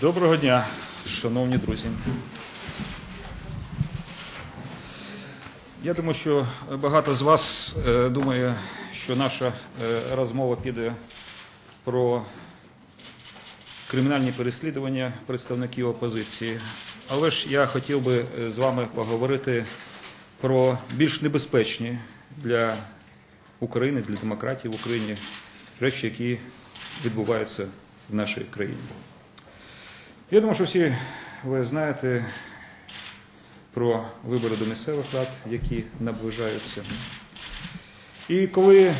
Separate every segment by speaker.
Speaker 1: Доброго дня, шановні друзі. Я думаю, що багато з вас е, думає, що наша е, розмова піде про кримінальні переслідування представників опозиції. Але ж я хотів би е, з вами поговорити про більш небезпечні для України, для демократії в Україні речі, які відбуваються в нашій країні. Я думаю, що всі ви знаєте про вибори до місцевих рад, які наближаються. І коли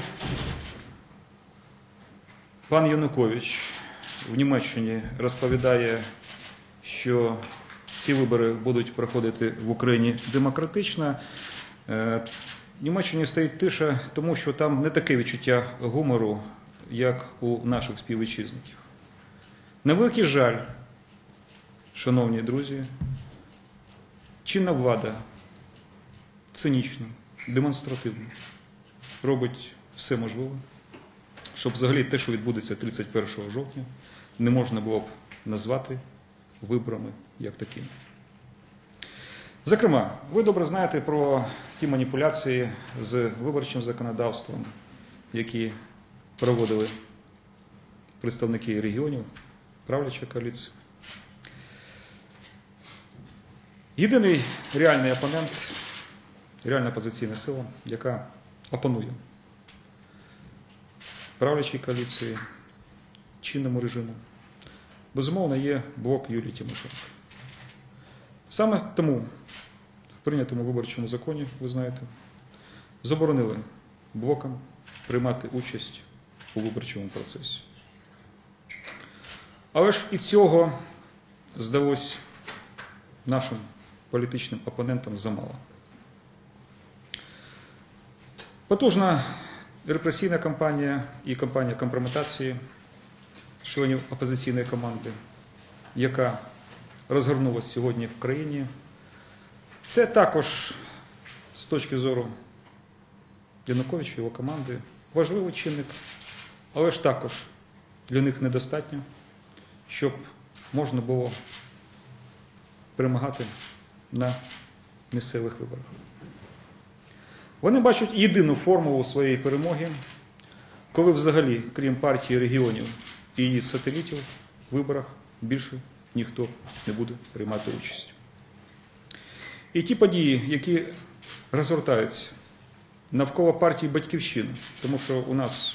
Speaker 1: пан Янукович в Німеччині розповідає, що ці вибори будуть проходити в Україні демократично, е, в Німеччині стоїть тиша, тому що там не таке відчуття гумору, як у наших співвітчизників. На великий жаль, шановні друзі, чинна влада цинічно, демонстративно робить все можливе, щоб взагалі те, що відбудеться 31 жовтня, не можна було б назвати виборами як такими. Зокрема, ви добре знаєте про ті маніпуляції з виборчим законодавством, які проводили представники регіонів, правляча коаліція. Єдиний реальний опонент, реальна опозиційна сила, яка опонує правлячій коаліції, чинному режиму, безумовно, є блок Юлії Тимошенко. Саме тому в прийнятому виборчому законі, ви знаєте, заборонили блокам приймати участь у виборчому процесі. Але ж і цього здалось нашим політичним опонентам замало. Потужна репресійна кампанія і кампанія компрометації членів опозиційної команди, яка розгорнулася сьогодні в країні, це також з точки зору Януковича і його команди важливий чинник, але ж також для них недостатньо, щоб можна було перемагати на місцевих виборах. Вони бачать єдину формулу своєї перемоги, коли взагалі, крім партії регіонів і її сателітів, в виборах більше ніхто не буде приймати участь. І ті події, які розгортаються навколо партії Батьківщини, тому що у нас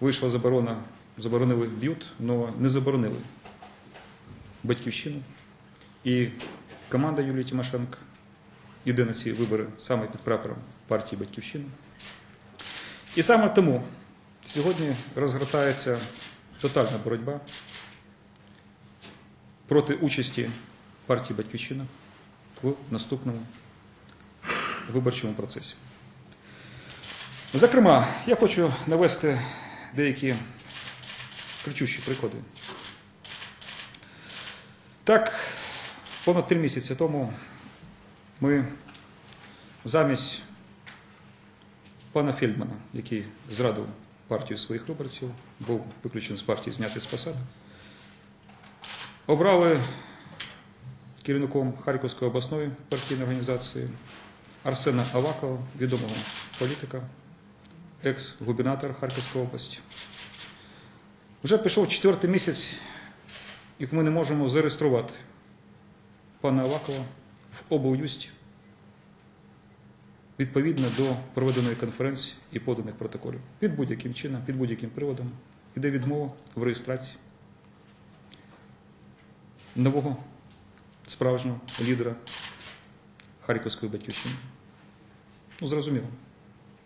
Speaker 1: вийшла заборона, заборонили б'ют, але не заборонили Батьківщину. І команда Юлії Тимошенко йде на ці вибори саме під прапором партії Батьківщина. І саме тому сьогодні розгортається тотальна боротьба проти участі партії Батьківщина в наступному виборчому процесі. Зокрема, я хочу навести деякі кричущі приклади. Так, понад три місяці тому ми замість пана Фельдмана, який зрадив партію своїх виборців, був виключений з партії, знятий з посади, обрали керівником Харківської обласної партійної організації Арсена Авакова, відомого політика, екс-губернатора Харківської області. Вже пішов четвертий місяць, як ми не можемо зареєструвати пана Авакова в облюсті відповідно до проведеної конференції і поданих протоколів. Під будь-яким чином, під будь-яким приводом йде відмова в реєстрації нового справжнього лідера Харківської батьківщини. Ну, зрозуміло,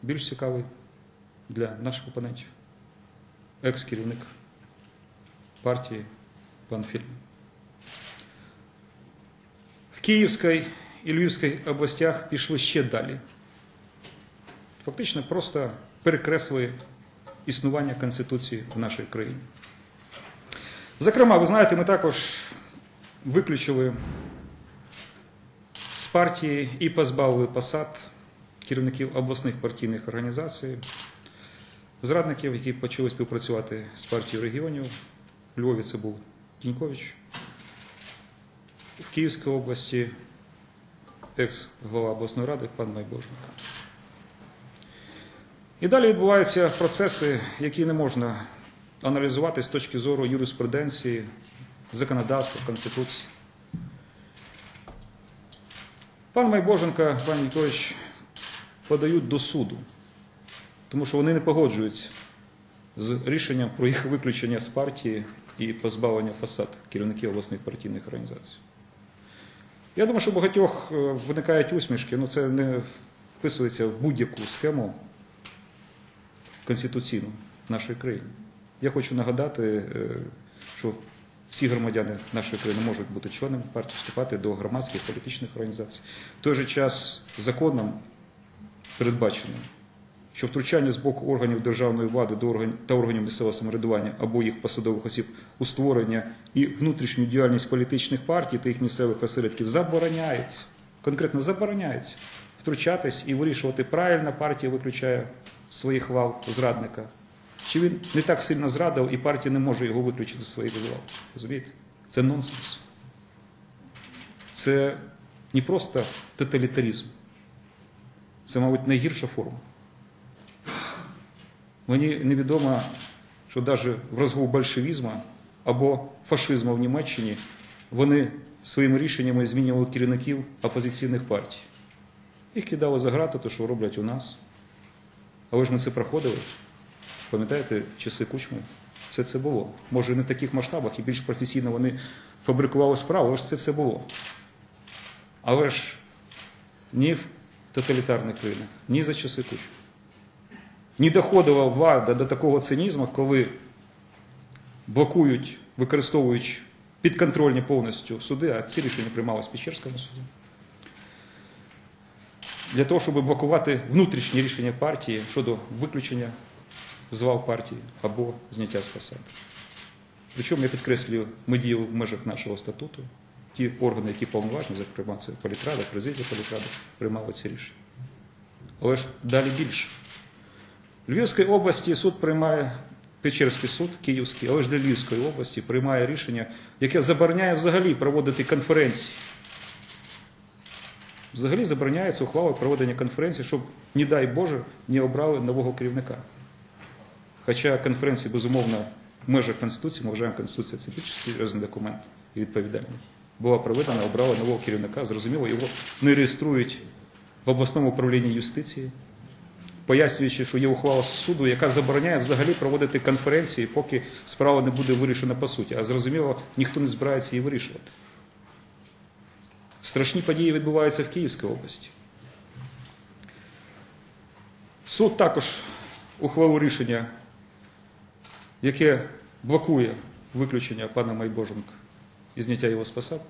Speaker 1: більш цікавий для наших опонентів екс-керівник партії пан Фільм. Київській і Львівській областях пішли ще далі. Фактично просто перекреслили існування Конституції в нашій країні. Зокрема, ви знаєте, ми також виключили з партії і позбавили посад керівників обласних партійних організацій, зрадників, які почали співпрацювати з партією регіонів. У Львові це був Тінькович. В Київській області екс-голова обласної ради пан Майбоженко. І далі відбуваються процеси, які не можна аналізувати з точки зору юриспруденції, законодавства, Конституції. Пан Майбоженко, пан Вікторович подають до суду, тому що вони не погоджуються з рішенням про їх виключення з партії і позбавлення посад керівників обласних партійних організацій. Я думаю, що у багатьох е, виникають усмішки, але це не вписується в будь-яку схему конституційну нашої країни. Я хочу нагадати, е, що всі громадяни нашої країни можуть бути членами партії, вступати до громадських політичних організацій. В той же час законом передбачено, що втручання з боку органів державної влади та органів місцевого самоврядування або їх посадових осіб у створення і внутрішню діяльність політичних партій та їх місцевих осередків забороняється. Конкретно забороняється втручатись і вирішувати, правильно партія виключає своїх лав зрадника. Чи він не так сильно зрадив, і партія не може його виключити з своїх лав. Розумієте? Це нонсенс. Це не просто тоталітаризм. Це, мабуть, найгірша форма. Мені невідомо, що навіть в розгул большевізму або фашизму в Німеччині вони своїми рішеннями змінювали керівників опозиційних партій. Їх кидали за грати, то що роблять у нас. Але ж ми це проходили. Пам'ятаєте, часи кучми? Все це було. Може, не в таких масштабах і більш професійно вони фабрикували справу, але ж це все було. Але ж ні в тоталітарних країнах, ні за часи кучми. Не доходила влада до такого цинізму, коли блокують, використовуючи підконтрольні повністю суди, а ці рішення приймалися в Печерському суді. Для того, щоб блокувати внутрішні рішення партії щодо виключення з лав партії або зняття з посади. Причому я підкреслюю, ми діяли в межах нашого статуту. Ті органи, які повноважні, зокрема, це політрада, президія політради, приймали ці рішення. Але ж далі більше. В Львівській області суд приймає Печерський суд, Київський, але ж для Львівської області приймає рішення, яке забороняє взагалі проводити конференції. Взагалі забороняється ухвалою проведення конференції, щоб, не дай Боже, не обрали нового керівника. Хоча конференція, безумовно, в межах Конституції, ми вважаємо, Конституція це більш серйозний документ і відповідальний. Була проведена, обрали нового керівника, зрозуміло, його не реєструють в обласному управлінні юстиції, пояснюючи, що є ухвала суду, яка забороняє взагалі проводити конференції, поки справа не буде вирішена по суті. А зрозуміло, ніхто не збирається її вирішувати. Страшні події відбуваються в Київській області. Суд також ухвалив рішення, яке блокує виключення пана Майбоженка і зняття його з посад.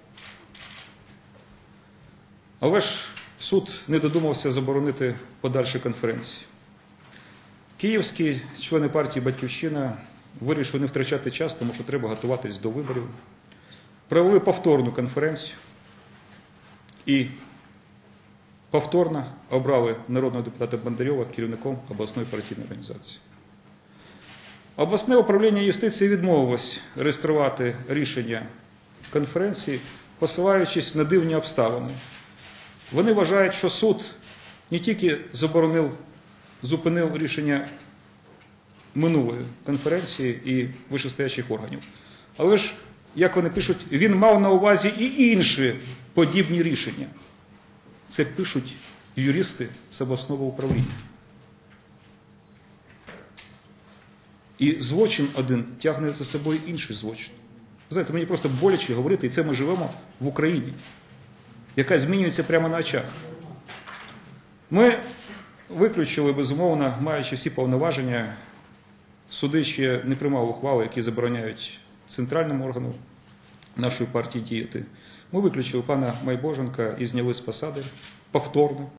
Speaker 1: Але ж суд не додумався заборонити подальші конференції. Київські члени партії Батьківщина вирішили не втрачати час, тому що треба готуватись до виборів. Провели повторну конференцію і повторно обрали народного депутата Бондарьова керівником обласної партійної організації. Обласне управління юстиції відмовилось реєструвати рішення конференції, посилаючись на дивні обставини. Вони вважають, що суд не тільки заборонив, зупинив рішення минулої конференції і вищестоячих органів, але ж, як вони пишуть, він мав на увазі і інші подібні рішення. Це пишуть юристи з обласного управління. І злочин один тягне за собою інший злочин. Знаєте, мені просто боляче говорити, і це ми живемо в Україні, яка змінюється прямо на очах. Ми виключили, безумовно, маючи всі повноваження, суди ще не приймав ухвали, які забороняють центральному органу нашої партії діяти. Ми виключили пана Майбоженка і зняли з посади повторно.